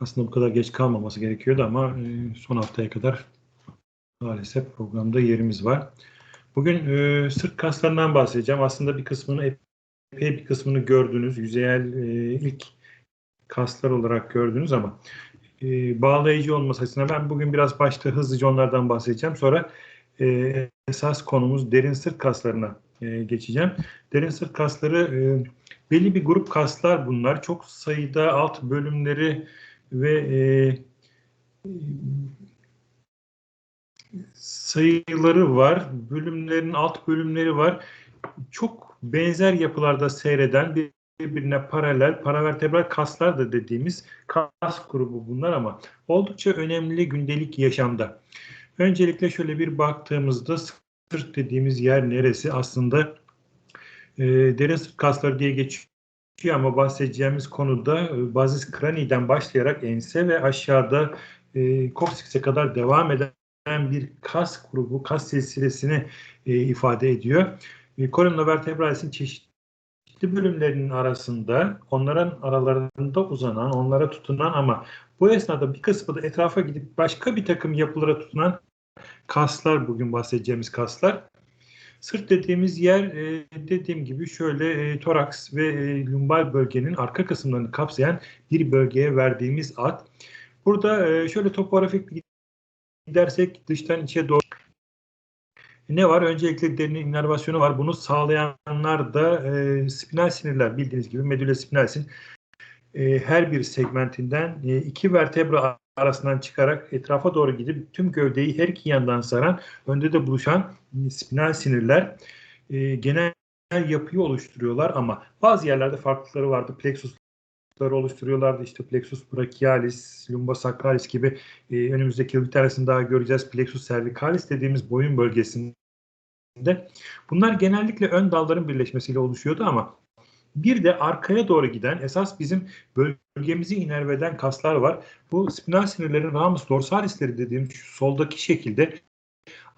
Aslında bu kadar geç kalmaması gerekiyordu ama e, son haftaya kadar maalesef programda yerimiz var. Bugün e, sırt kaslarından bahsedeceğim. Aslında bir kısmını epey bir kısmını gördünüz. Yüzeyel e, ilk kaslar olarak gördünüz ama e, bağlayıcı olması açısından ben bugün biraz başta hızlıca onlardan bahsedeceğim. Sonra e, esas konumuz derin sırt kaslarına e, geçeceğim. Derin sırt kasları e, belli bir grup kaslar bunlar. Çok sayıda alt bölümleri ve e, sayıları var. Bölümlerin alt bölümleri var. Çok benzer yapılarda seyreden birbirine paralel paravertebral kaslar da dediğimiz kas grubu bunlar ama oldukça önemli gündelik yaşamda. Öncelikle şöyle bir baktığımızda sırt dediğimiz yer neresi? Aslında e, derin sırt kasları diye geçiyor ama bahsedeceğimiz konuda e, bazis kraniden başlayarak ense ve aşağıda e, koksikse kadar devam eden bir kas grubu, kas silsilesini e, ifade ediyor. E, Columna vertebralis'in çeşitli bölümlerinin arasında, onların aralarında uzanan, onlara tutunan ama bu esnada bir kısmı da etrafa gidip başka bir takım yapılara tutunan kaslar bugün bahsedeceğimiz kaslar. Sırt dediğimiz yer e, dediğim gibi şöyle e, toraks ve e, lumbal bölgenin arka kısımlarını kapsayan bir bölgeye verdiğimiz ad. Burada e, şöyle topografik gidersek dıştan içe doğru ne var? Öncelikle derin inervasyonu var. Bunu sağlayanlar da spinal sinirler bildiğiniz gibi medülle spinal sinir her bir segmentinden iki vertebra arasından çıkarak etrafa doğru gidip tüm gövdeyi her iki yandan saran önde de buluşan spinal sinirler e, genel yapıyı oluşturuyorlar ama bazı yerlerde farklılıkları vardı. Plexus oluşturuyorlardı. İşte plexus brachialis, lumbosacralis gibi e, önümüzdeki yıl bir tanesini daha göreceğiz. Plexus cervicalis dediğimiz boyun bölgesinde. Bunlar genellikle ön dalların birleşmesiyle oluşuyordu ama bir de arkaya doğru giden esas bizim bölgemizi inerveden kaslar var. Bu spinal sinirlerin ramus dorsalisleri dediğimiz soldaki şekilde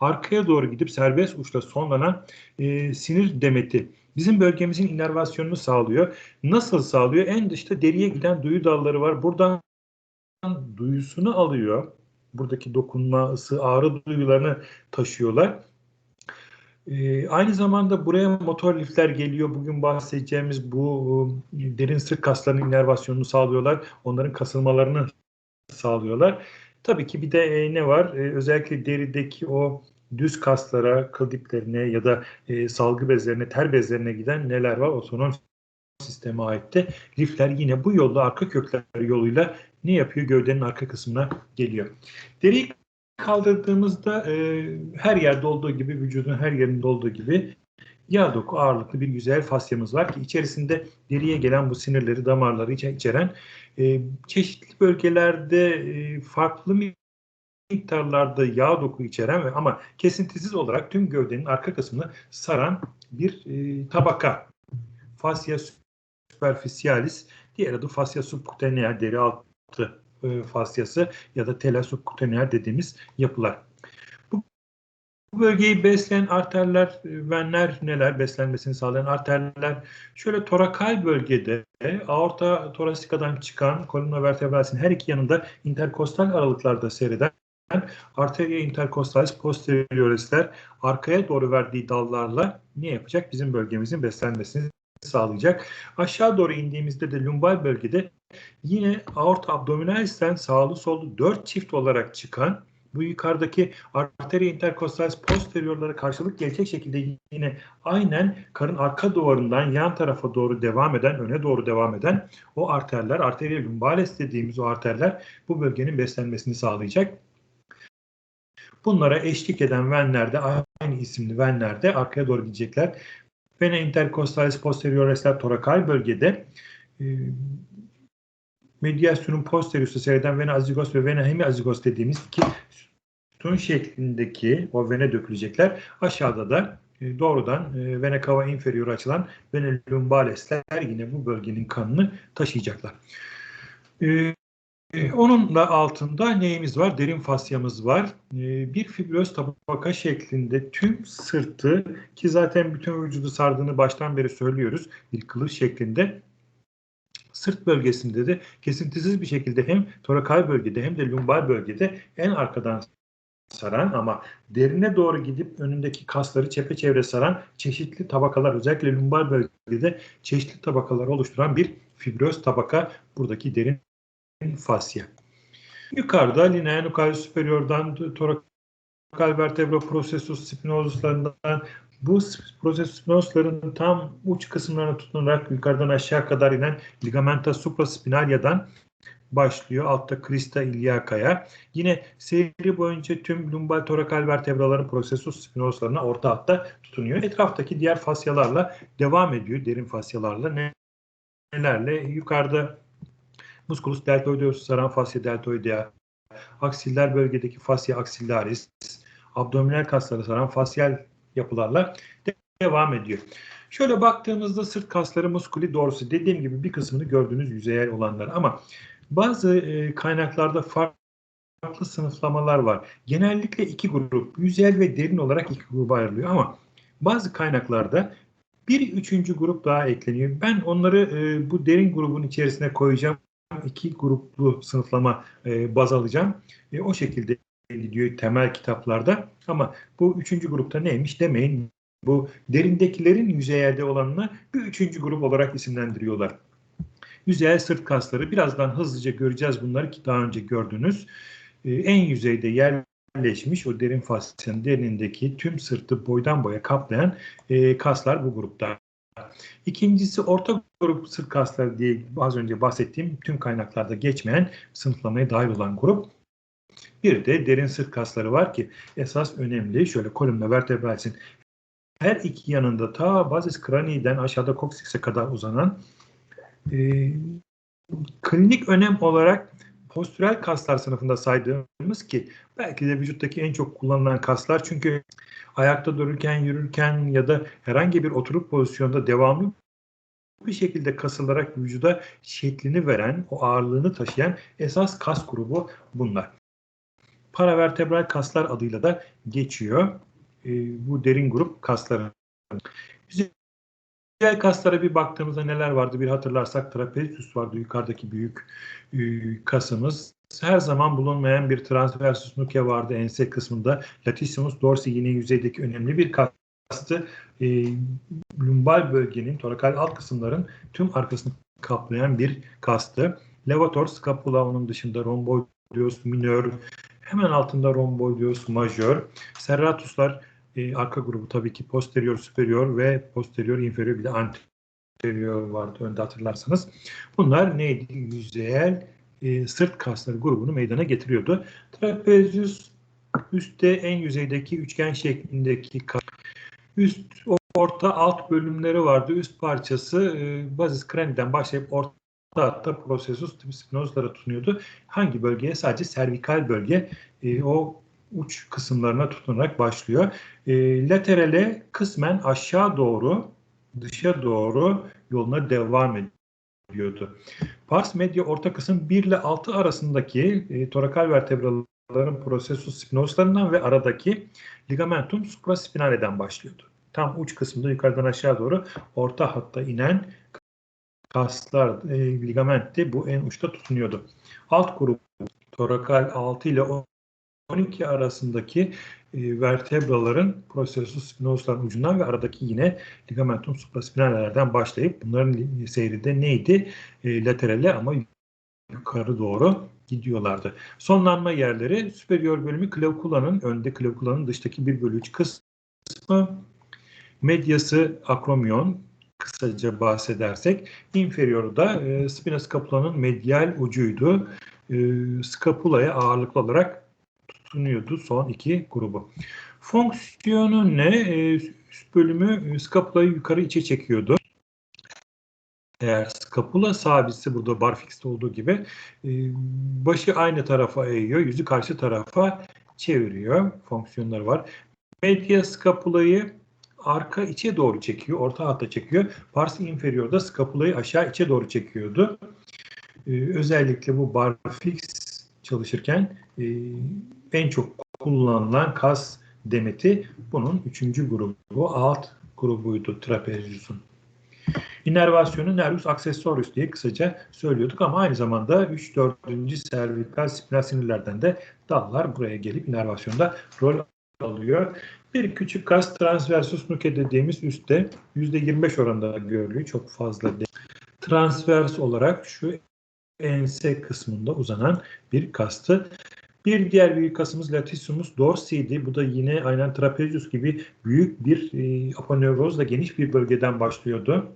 arkaya doğru gidip serbest uçta sonlanan e, sinir demeti bizim bölgemizin inervasyonunu sağlıyor. Nasıl sağlıyor? En dışta deriye giden duyu dalları var. Buradan duyusunu alıyor. Buradaki dokunma, ısı, ağrı duyularını taşıyorlar. Ee, aynı zamanda buraya motor lifler geliyor. Bugün bahsedeceğimiz bu derin sırt kaslarının inervasyonunu sağlıyorlar. Onların kasılmalarını sağlıyorlar. Tabii ki bir de e, ne var? E, özellikle derideki o düz kaslara, kıl diplerine ya da e, salgı bezlerine, ter bezlerine giden neler var? Otonom sisteme aitte. Lifler yine bu yolda arka kökler yoluyla ne yapıyor? Gövdenin arka kısmına geliyor. Deriyi kaldırdığımızda e, her yerde olduğu gibi, vücudun her yerinde olduğu gibi yağ doku ağırlıklı bir güzel fasyamız var ki içerisinde deriye gelen bu sinirleri, damarları içeren e, çeşitli bölgelerde e, farklı miktarlarda yağ doku içeren ve ama kesintisiz olarak tüm gövdenin arka kısmını saran bir e, tabaka. Fascia superficialis, diğer adı fascia subcutanea deri altı e, fasyası ya da tela subcutanea dediğimiz yapılar. Bu, bölgeyi besleyen arterler, venler neler beslenmesini sağlayan arterler şöyle torakal bölgede aorta torasikadan çıkan kolumna vertebralsinin her iki yanında interkostal aralıklarda seyreden arteria intercostalis posteriorisler arkaya doğru verdiği dallarla ne yapacak? Bizim bölgemizin beslenmesini sağlayacak. Aşağı doğru indiğimizde de lumbal bölgede yine aorta abdominalis'ten sağlı sollu dört çift olarak çıkan bu yukarıdaki arteria intercostalis posteriorlara karşılık gelecek şekilde yine aynen karın arka duvarından yan tarafa doğru devam eden, öne doğru devam eden o arterler, arteria lumbales dediğimiz o arterler bu bölgenin beslenmesini sağlayacak. Bunlara eşlik eden venlerde aynı isimli venlerde arkaya doğru gidecekler. Vena intercostalis posterioresler torakal bölgede e, mediastinum posterius'u seyreden vena azigos ve vena hemiazigos dediğimiz iki sütun şeklindeki o vene dökülecekler. Aşağıda da e, doğrudan e, vena cava inferior açılan vena lumbalesler yine bu bölgenin kanını taşıyacaklar. E, ee, onun da altında neyimiz var? Derin fasyamız var. Ee, bir fibroz tabaka şeklinde tüm sırtı ki zaten bütün vücudu sardığını baştan beri söylüyoruz. Bir kılıç şeklinde sırt bölgesinde de kesintisiz bir şekilde hem torakal bölgede hem de lumbar bölgede en arkadan saran ama derine doğru gidip önündeki kasları çepeçevre saran çeşitli tabakalar özellikle lumbar bölgede çeşitli tabakalar oluşturan bir fibroz tabaka buradaki derin fasya. Yukarıda linea nucleus superior'dan torakal vertebra processus spinosuslarından bu processus spinosların tam uç kısımlarına tutunarak yukarıdan aşağı kadar inen ligamenta supraspinalia'dan başlıyor. Altta crista iliaca'ya. Yine seyri boyunca tüm lumbal torakal vertebraların processus spinoslarına orta hatta tutunuyor. Etraftaki diğer fasyalarla devam ediyor. Derin fasyalarla. Ne, nelerle? Yukarıda musculus deltoideus saran fasya deltoidea. Aksiller bölgedeki fasya axillaris. Abdominal kasları saran fasyal yapılarla devam ediyor. Şöyle baktığımızda sırt kasları muskuli dorsi dediğim gibi bir kısmını gördüğünüz yüzeyel olanlar ama bazı e, kaynaklarda farklı sınıflamalar var. Genellikle iki grup, yüzey ve derin olarak iki gruba ayrılıyor ama bazı kaynaklarda bir üçüncü grup daha ekleniyor. Ben onları e, bu derin grubun içerisine koyacağım. İki gruplu sınıflama e, baz alacağım. E, o şekilde gidiyor temel kitaplarda. Ama bu üçüncü grupta neymiş demeyin. Bu derindekilerin yüzeyelde olanına bir üçüncü grup olarak isimlendiriyorlar. Yüzeyel sırt kasları birazdan hızlıca göreceğiz bunları ki daha önce gördünüz. Ee, en yüzeyde yerleşmiş o derin fasyanın derinindeki tüm sırtı boydan boya kaplayan e, kaslar bu grupta. İkincisi orta grup sırt kasları diye az önce bahsettiğim tüm kaynaklarda geçmeyen sınıflamaya dahil olan grup. Bir de derin sırt kasları var ki esas önemli. Şöyle kolumna vertebralsin her iki yanında ta bazis kraniiden aşağıda koksiks'e kadar uzanan e, klinik önem olarak postürel kaslar sınıfında saydığımız ki belki de vücuttaki en çok kullanılan kaslar çünkü ayakta dururken, yürürken ya da herhangi bir oturup pozisyonda devamlı bir şekilde kasılarak vücuda şeklini veren, o ağırlığını taşıyan esas kas grubu bunlar. Paravertebral kaslar adıyla da geçiyor. E, bu derin grup kasları. Diğer kaslara bir baktığımızda neler vardı bir hatırlarsak trapezius vardı yukarıdaki büyük e, kasımız. Her zaman bulunmayan bir transversus nuke vardı ense kısmında. Latissimus dorsi yine yüzeydeki önemli bir kastı. E, lumbal bölgenin, torakal alt kısımların tüm arkasını kaplayan bir kastı. Levator scapula onun dışında rhomboideus minor, hemen altında rhomboideus major. Serratuslar e, arka grubu tabii ki posterior, superior ve posterior, inferior bir de anterior vardı önde hatırlarsanız. Bunlar neydi? Yüzeyel e, sırt kasları grubunu meydana getiriyordu. Trapezius üstte en yüzeydeki üçgen şeklindeki kas. Üst orta alt bölümleri vardı. Üst parçası e, bazis kraniden başlayıp orta hatta processus spinozlara tutunuyordu. Hangi bölgeye? Sadece servikal bölge. E, o uç kısımlarına tutunarak başlıyor. E, laterale kısmen aşağı doğru, dışa doğru yoluna devam ediyordu. Pars medya orta kısım 1 ile 6 arasındaki e, torakal vertebraların processus spinoslarından ve aradaki ligamentum supraspinaleden başlıyordu. Tam uç kısımda yukarıdan aşağı doğru orta hatta inen kaslar, e, ligamentti bu en uçta tutunuyordu. Alt grup torakal 6 ile 12 arasındaki e, vertebraların processus spinosların ucundan ve aradaki yine ligamentum supraspinallerden başlayıp bunların seyri de neydi? E, laterale ama yukarı doğru gidiyorlardı. Sonlanma yerleri superior bölümü klavikula'nın önde klavikula'nın dıştaki 1 bölü 3 kısmı medyası akromyon kısaca bahsedersek inferior'u da e, spina scapula'nın medial ucuydu. E, scapula'ya ağırlıklı olarak sunuyordu son iki grubu. Fonksiyonu ne? E, üst bölümü e, skapulayı yukarı içe çekiyordu. Eğer skapula sabitse burada barfix'te olduğu gibi e, başı aynı tarafa eğiyor, yüzü karşı tarafa çeviriyor. Fonksiyonları var. Media skapulayı arka içe doğru çekiyor, orta hatta çekiyor. Pars inferior'da skapulayı aşağı içe doğru çekiyordu. Ee, özellikle bu barfix çalışırken e, en çok kullanılan kas demeti bunun üçüncü grubu, alt grubuydu trapezius'un. İnervasyonu nervus accessorius diye kısaca söylüyorduk ama aynı zamanda 3 4. servikal spinal sinirlerden de dallar buraya gelip inervasyonda rol alıyor. Bir küçük kas transversus nuke dediğimiz üstte %25 oranında görülüyor. Çok fazla değil. Transvers olarak şu ense kısmında uzanan bir kastı. Bir diğer büyük kasımız latissimus dorsi'ydi. Bu da yine aynen trapezius gibi büyük bir e, aponevrozla geniş bir bölgeden başlıyordu.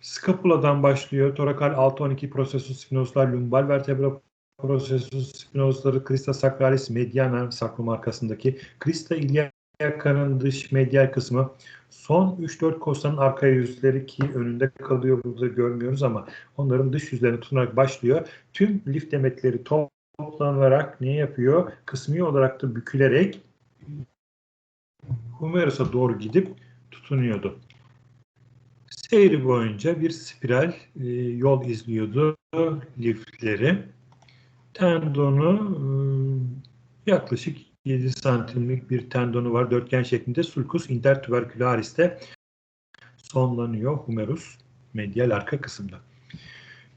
Skapuladan başlıyor. Torakal 6-12 processus spinoslar, lumbal vertebra processus spinosları, crista sacralis mediana saklum arkasındaki, crista iliaca'nın dış medial kısmı, son 3-4 kostanın arka yüzleri ki önünde kalıyor burada görmüyoruz ama onların dış yüzlerini tutunarak başlıyor. Tüm lif demetleri toplanarak ne yapıyor? Kısmi olarak da bükülerek humerus'a doğru gidip tutunuyordu. Seyri boyunca bir spiral e, yol izliyordu lifleri. Tendonu e, yaklaşık 7 santimlik bir tendonu var. Dörtgen şeklinde sulcus intertubercularis'te sonlanıyor humerus medial arka kısımda.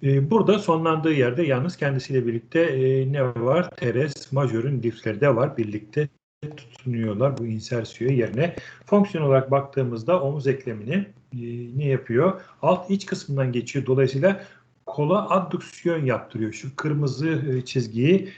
E, burada sonlandığı yerde yalnız kendisiyle birlikte e, ne var? Teres majörün lifleri de var. Birlikte tutunuyorlar bu insersiyo yerine. Fonksiyon olarak baktığımızda omuz eklemini e, ne yapıyor? Alt iç kısmından geçiyor. Dolayısıyla kola addüksiyon yaptırıyor. Şu kırmızı e, çizgiyi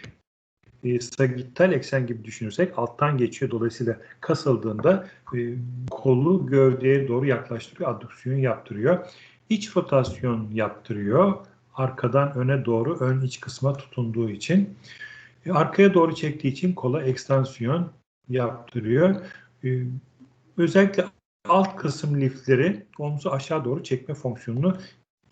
e, sagittal eksen gibi düşünürsek alttan geçiyor. Dolayısıyla kasıldığında e, kolu gövdeye doğru yaklaştırıyor. Addüksiyon yaptırıyor. İç rotasyon yaptırıyor. Arkadan öne doğru ön iç kısma tutunduğu için. E, arkaya doğru çektiği için kola ekstansiyon yaptırıyor. E, özellikle alt kısım lifleri omuzu aşağı doğru çekme fonksiyonunu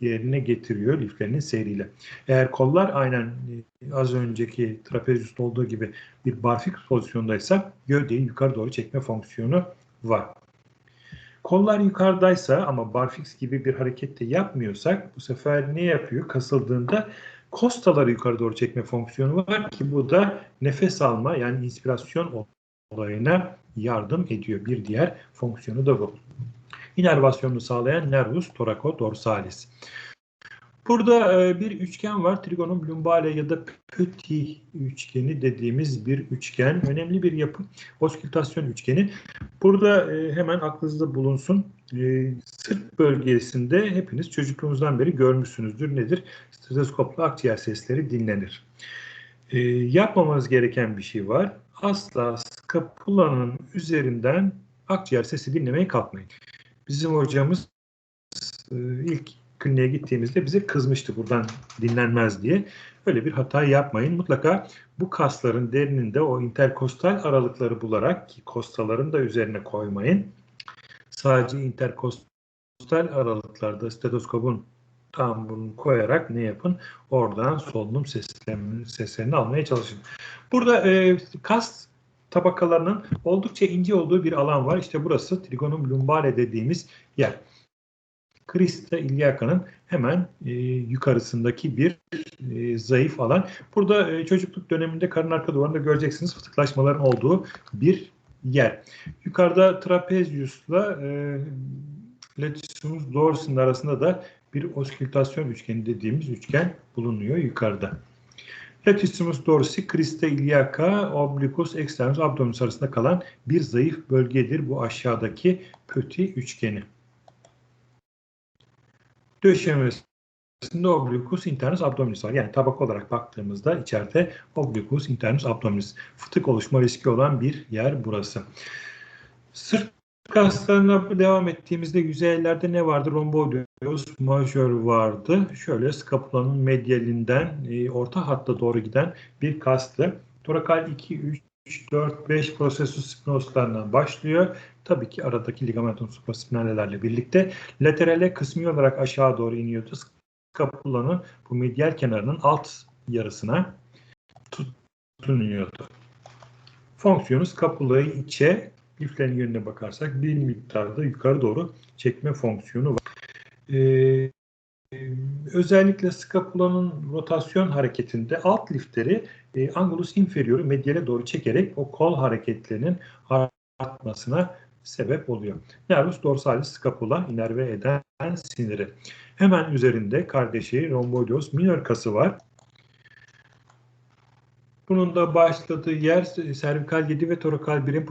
yerine getiriyor liflerinin seyriyle. Eğer kollar aynen e, az önceki trapezyüste olduğu gibi bir barfik pozisyondaysa gövdeyi yukarı doğru çekme fonksiyonu var. Kollar yukarıdaysa ama barfix gibi bir hareket de yapmıyorsak bu sefer ne yapıyor? Kasıldığında kostaları yukarı doğru çekme fonksiyonu var ki bu da nefes alma yani inspirasyon olayına yardım ediyor. Bir diğer fonksiyonu da bu. İnervasyonunu sağlayan nervus thoraco-dorsalis. Burada e, bir üçgen var. Trigonum lumbale ya da petit üçgeni dediğimiz bir üçgen. Önemli bir yapı. Oskültasyon üçgeni. Burada e, hemen aklınızda bulunsun. E, sırt bölgesinde hepiniz çocukluğunuzdan beri görmüşsünüzdür. Nedir? Stetoskopla akciğer sesleri dinlenir. Yapmamanız gereken bir şey var. Asla skapulanın üzerinden akciğer sesi dinlemeye kalkmayın. Bizim hocamız ilk kliniğe gittiğimizde bize kızmıştı buradan dinlenmez diye. Öyle bir hata yapmayın. Mutlaka bu kasların derininde o interkostal aralıkları bularak ki kostaların da üzerine koymayın. Sadece interkostal aralıklarda stetoskopun tam bunu koyarak ne yapın? Oradan solunum seslerini, seslerini almaya çalışın. Burada e, kas tabakalarının oldukça ince olduğu bir alan var. İşte burası trigonum lumbale dediğimiz yer. Krista iliaca'nın hemen e, yukarısındaki bir e, zayıf alan. Burada e, çocukluk döneminde karın arka duvarında göreceksiniz fıtıklaşmaların olduğu bir yer. Yukarıda trapeziusla e, latissimus dorsi'nin arasında da bir oskültasyon üçgeni dediğimiz üçgen bulunuyor yukarıda. Latissimus dorsi, crista iliaca, obliquus externus abdominis arasında kalan bir zayıf bölgedir bu aşağıdaki pöti üçgeni döşemesinde obliquus internus abdominis var. Yani tabak olarak baktığımızda içeride obliquus internus abdominis. Fıtık oluşma riski olan bir yer burası. Sırt kaslarına devam ettiğimizde yüzeylerde ne vardı? Rhomboideus majör vardı. Şöyle skapulanın medyalinden e, orta hatta doğru giden bir kastı. Torakal 2, 3, 4, 5 prosessus spinoslarından başlıyor. Tabii ki aradaki ligamentum supraspinalelerle birlikte laterale kısmi olarak aşağı doğru iniyordu. Skapulanın bu medial kenarının alt yarısına tutunuyordu. Fonksiyonu skapulayı içe liflerin yönüne bakarsak bir miktarda yukarı doğru çekme fonksiyonu var. Ee, özellikle skapulanın rotasyon hareketinde alt liftleri e, angulus inferior'u medyale doğru çekerek o kol hareketlerinin artmasına sebep oluyor. Nervus dorsalis scapula inerve eden siniri. Hemen üzerinde kardeşi rhomboideus minor kası var. Bunun da başladığı yer servikal 7 ve torakal 1'in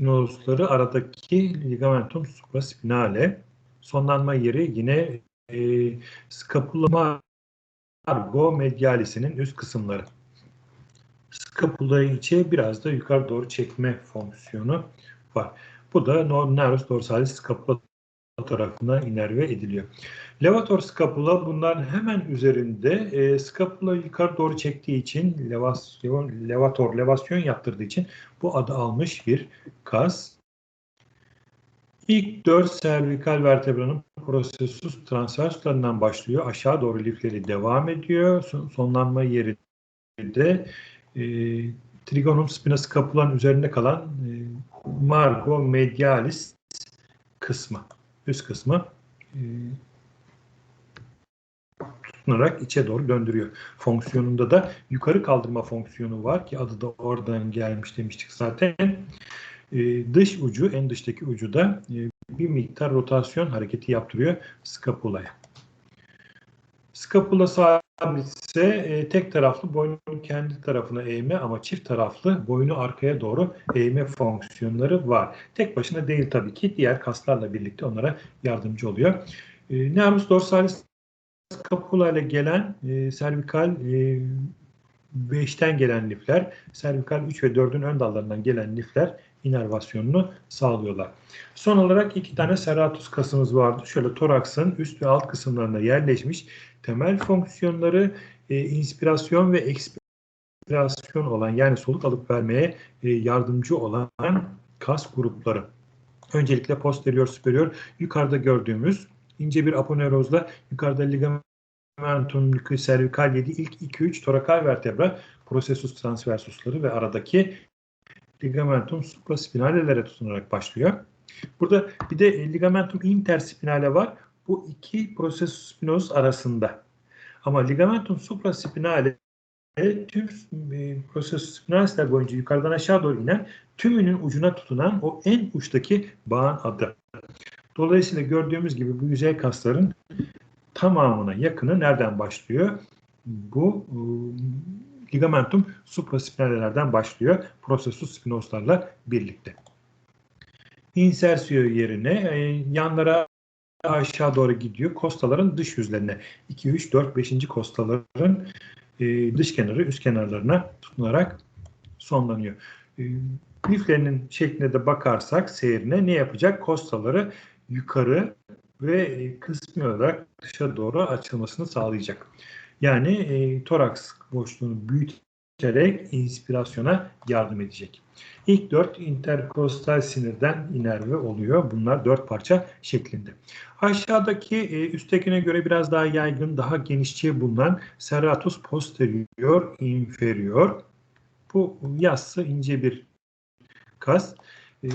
prosesinozları aradaki ligamentum supraspinale. Sonlanma yeri yine e, scapula margo medialisinin üst kısımları. Skapulayı içe biraz da yukarı doğru çekme fonksiyonu var. Bu da nervus dorsalis scapula tarafından inerve ediliyor. Levator scapula bunların hemen üzerinde e, scapula yukarı doğru çektiği için levasyon, levator levasyon yaptırdığı için bu adı almış bir kas. İlk dört servikal vertebranın prosessus transverslarından başlıyor. Aşağı doğru lifleri devam ediyor. Son, sonlanma yeri de e, trigonum spina scapulanın üzerinde kalan e, margo medialis kısmı, üst kısmı e, tutunarak içe doğru döndürüyor. Fonksiyonunda da yukarı kaldırma fonksiyonu var ki adı da oradan gelmiş demiştik zaten. Ee, dış ucu, en dıştaki ucu da e, bir miktar rotasyon hareketi yaptırıyor skapulaya. Skapula sabitse e, tek taraflı boynun kendi tarafına eğme ama çift taraflı boynu arkaya doğru eğme fonksiyonları var. Tek başına değil tabii ki diğer kaslarla birlikte onlara yardımcı oluyor. E, nervus dorsalis skapula ile gelen e, servikal e, 5'ten gelen lifler, servikal 3 ve 4'ün ön dallarından gelen lifler inervasyonunu sağlıyorlar. Son olarak iki tane serratus kasımız vardı. Şöyle toraksın üst ve alt kısımlarına yerleşmiş. Temel fonksiyonları e, inspirasyon ve ekspirasyon olan yani soluk alıp vermeye e, yardımcı olan kas grupları. Öncelikle posterior superior yukarıda gördüğümüz ince bir aponeurozla yukarıda ligamentum servikal 7 ilk 2-3 torakal vertebra processus transversusları ve aradaki ligamentum supraspinalelere tutunarak başlıyor. Burada bir de ligamentum interspinale var. Bu iki processus spinosus arasında. Ama ligamentum supraspinale tüm e, processus spinalisler boyunca yukarıdan aşağı doğru inen tümünün ucuna tutunan o en uçtaki bağın adı. Dolayısıyla gördüğümüz gibi bu yüzey kasların tamamına yakını nereden başlıyor? Bu ligamentum supraspinallerden başlıyor. Processus spinoslarla birlikte. Insersio yerine e, yanlara aşağı doğru gidiyor. Kostaların dış yüzlerine 2, 3, 4, 5. kostaların e, dış kenarı üst kenarlarına tutunarak sonlanıyor. E, liflerinin şekline de bakarsak seyrine ne yapacak? Kostaları yukarı ve e, kısmi olarak dışa doğru açılmasını sağlayacak. Yani e, toraks boşluğunu büyüterek inspirasyona yardım edecek. İlk dört interkostal sinirden inerve oluyor. Bunlar dört parça şeklinde. Aşağıdaki e, üsttekine göre biraz daha yaygın, daha genişçe bulunan serratus posterior inferior. Bu yassı ince bir kas. E,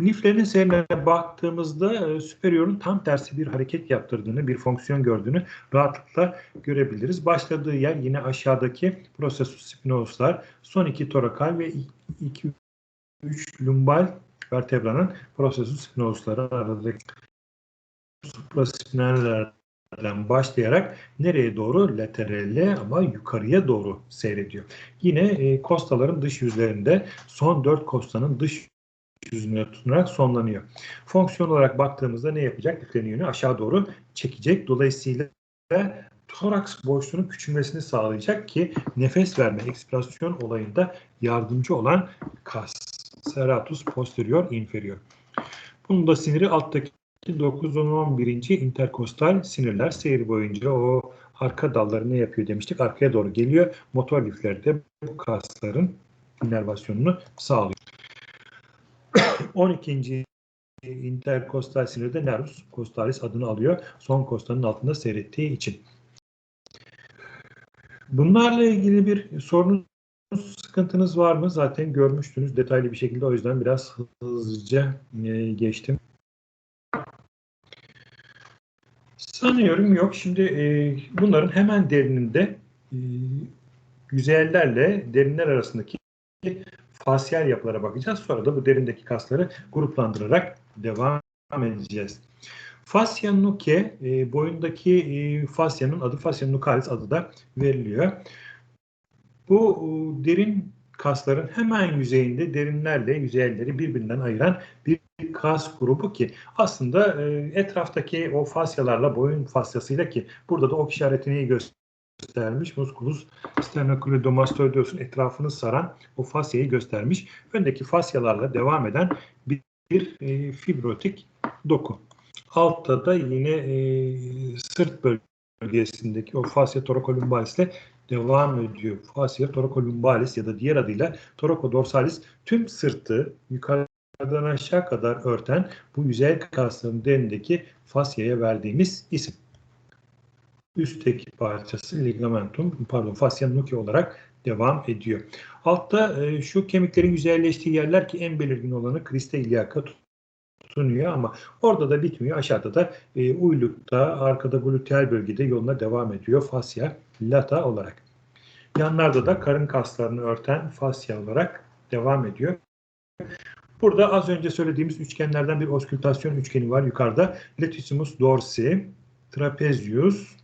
liflerin seyrine baktığımızda e, superior'un tam tersi bir hareket yaptırdığını, bir fonksiyon gördüğünü rahatlıkla görebiliriz. Başladığı yer yine aşağıdaki processus spinoslar, son iki torakal ve iki üç lumbal vertebranın processus spinosları aradaki supraspinallerden başlayarak nereye doğru? Laterale ama yukarıya doğru seyrediyor. Yine e, kostaların dış yüzlerinde son dört kostanın dış yüzüne tutunarak sonlanıyor. Fonksiyon olarak baktığımızda ne yapacak? Liflerin yönü aşağı doğru çekecek. Dolayısıyla toraks boşluğunun küçülmesini sağlayacak ki nefes verme, ekspirasyon olayında yardımcı olan kas. Serratus posterior inferior. Bunun da siniri alttaki 9 10 11. interkostal sinirler seyir boyunca o arka dalları ne yapıyor demiştik. Arkaya doğru geliyor. Motor liflerde bu kasların inervasyonunu sağlıyor. 12. interkostal sinirde nervus costalis adını alıyor. Son kostanın altında seyrettiği için. Bunlarla ilgili bir sorunuz, sıkıntınız var mı? Zaten görmüştünüz detaylı bir şekilde. O yüzden biraz hızlıca e, geçtim. Sanıyorum yok. Şimdi e, bunların hemen derininde e, yüzeylerle derinler arasındaki fasyal yapılara bakacağız. Sonra da bu derindeki kasları gruplandırarak devam edeceğiz. Fascia nuke e, boyundaki e, fasyanın adı fascia nucalis adı da veriliyor. Bu e, derin kasların hemen yüzeyinde derinlerle yüzeyleri birbirinden ayıran bir kas grubu ki aslında e, etraftaki o fasyalarla boyun fasyasıyla ki burada da ok işaretini göstermiş. Musculus sternocleidomastoideus'un etrafını saran o fasyayı göstermiş. Öndeki fasyalarla devam eden bir, bir e, fibrotik doku. Altta da yine e, sırt bölgesindeki o fascia thoracolumbalis ile devam ediyor. Fascia thoracolumbalis ya da diğer adıyla thoraco tüm sırtı yukarıdan aşağı kadar örten bu yüzey kasların derindeki fasyaya verdiğimiz isim. Üstteki parçası ligamentum, pardon fascia nuki olarak devam ediyor. Altta e, şu kemiklerin yüzeyleştiği yerler ki en belirgin olanı krista iliaka tutunuyor ama orada da bitmiyor. Aşağıda da e, uylukta, arkada gluteal bölgede yoluna devam ediyor fasya lata olarak. Yanlarda da karın kaslarını örten fasya olarak devam ediyor. Burada az önce söylediğimiz üçgenlerden bir oskültasyon üçgeni var yukarıda. Latissimus dorsi, trapezius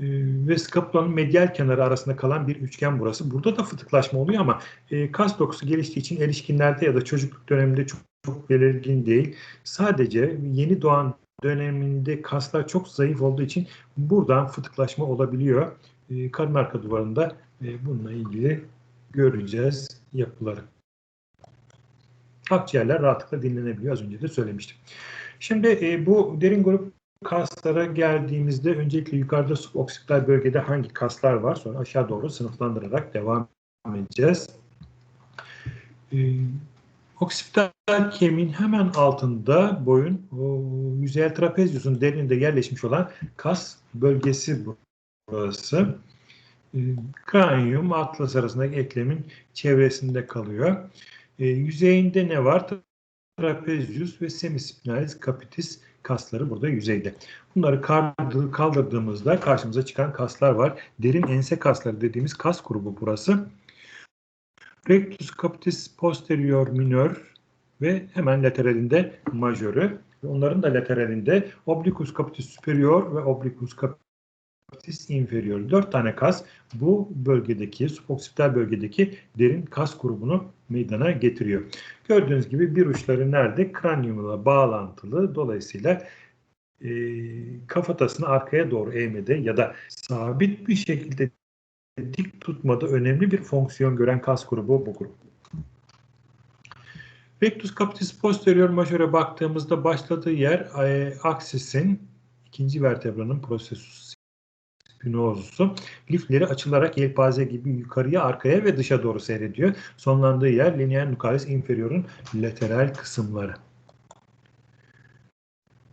e, ve skapulanın medial kenarı arasında kalan bir üçgen burası. Burada da fıtıklaşma oluyor ama e, kas dokusu geliştiği için erişkinlerde ya da çocukluk döneminde çok, çok belirgin değil. Sadece yeni doğan döneminde kaslar çok zayıf olduğu için buradan fıtıklaşma olabiliyor. E, karın arka duvarında e, bununla ilgili göreceğiz yapıları. Akciğerler rahatlıkla dinlenebiliyor. Az önce de söylemiştim. Şimdi e, bu derin grup kaslara geldiğimizde öncelikle yukarıda suboksipital bölgede hangi kaslar var sonra aşağı doğru sınıflandırarak devam edeceğiz. Ee, oksipital kemiğin hemen altında boyun o, yüzeyel trapezyusun derininde yerleşmiş olan kas bölgesi burası. Ee, kranium atlas arasındaki eklemin çevresinde kalıyor. Ee, yüzeyinde ne var? Trapezius ve semispinalis capitis kasları burada yüzeyde. Bunları kaldırdığımızda karşımıza çıkan kaslar var. Derin ense kasları dediğimiz kas grubu burası. Rectus capitis posterior minor ve hemen lateralinde majörü. Onların da lateralinde obliquus capitis superior ve obliquus capitis inferior. Dört tane kas bu bölgedeki, suboksipital bölgedeki derin kas grubunu meydana getiriyor. Gördüğünüz gibi bir uçları nerede? Kranyumla bağlantılı. Dolayısıyla e, kafatasını arkaya doğru eğmede ya da sabit bir şekilde dik tutmada önemli bir fonksiyon gören kas grubu bu grup. Rectus capitis posterior majöre baktığımızda başladığı yer e, aksisin ikinci vertebranın prosesus spinozusu lifleri açılarak yelpaze gibi yukarıya, arkaya ve dışa doğru seyrediyor. Sonlandığı yer lineer nucleus inferior'un lateral kısımları.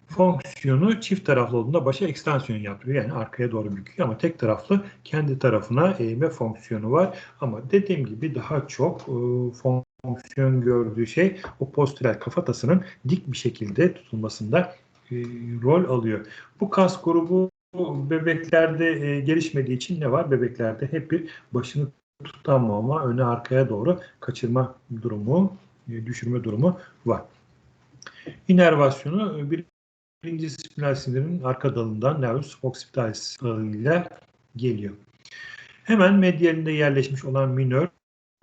Fonksiyonu çift taraflı olduğunda başa ekstansiyon yapıyor. Yani arkaya doğru büküyor ama tek taraflı kendi tarafına eğme fonksiyonu var. Ama dediğim gibi daha çok e, fonksiyon gördüğü şey o postural kafatasının dik bir şekilde tutulmasında e, rol alıyor. Bu kas grubu bu bebeklerde e, gelişmediği için ne var? Bebeklerde hep bir başını tutamama, öne arkaya doğru kaçırma durumu, e, düşürme durumu var. İnervasyonu e, bir birinci spinal sinirin arka dalından nervus occipitalis ile geliyor. Hemen medyalinde yerleşmiş olan minör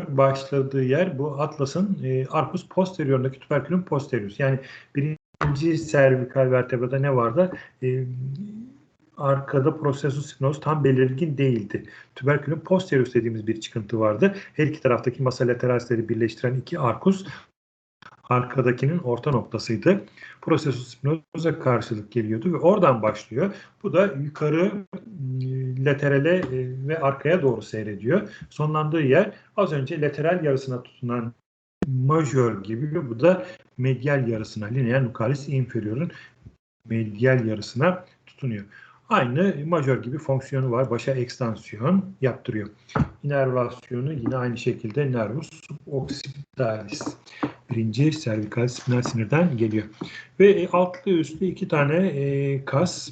başladığı yer bu atlasın e, arcus posteriorundaki tuberculum posterius. Yani birinci servikal vertebrada ne vardı? E, arkada processus spinosus tam belirgin değildi. Tüberkülün posterius dediğimiz bir çıkıntı vardı. Her iki taraftaki masa lateralsleri birleştiren iki arkus arkadakinin orta noktasıydı. Processus spinosus'a karşılık geliyordu ve oradan başlıyor. Bu da yukarı ıı, laterale ıı, ve arkaya doğru seyrediyor. Sonlandığı yer az önce lateral yarısına tutunan majör gibi bu da medial yarısına, lineer nucleus inferior'un medial yarısına tutunuyor. Aynı majör gibi fonksiyonu var. Başa ekstansiyon yaptırıyor. İnervasyonu yine aynı şekilde nervus occipitalis. Birinci servikal spinal sinirden geliyor. Ve altlı üstlü iki tane e, kas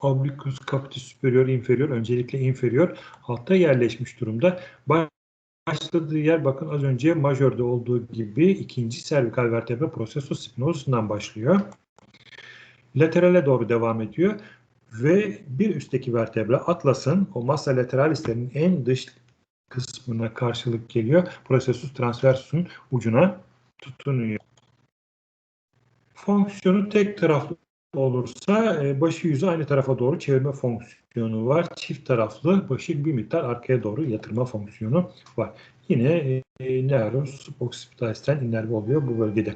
obliquus capitis superior inferior öncelikle inferior altta yerleşmiş durumda. başladığı yer bakın az önce majörde olduğu gibi ikinci servikal vertebra processus spinosus'undan başlıyor. Laterale doğru devam ediyor ve bir üstteki vertebra atlasın o massa lateralislerin en dış kısmına karşılık geliyor. Processus transversus'un ucuna tutunuyor. Fonksiyonu tek taraflı olursa e, başı yüzü aynı tarafa doğru çevirme fonksiyonu var. Çift taraflı başı bir miktar arkaya doğru yatırma fonksiyonu var. Yine e, nervus occipitalis innervi oluyor bu bölgede.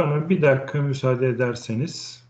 Bana bir dakika müsaade ederseniz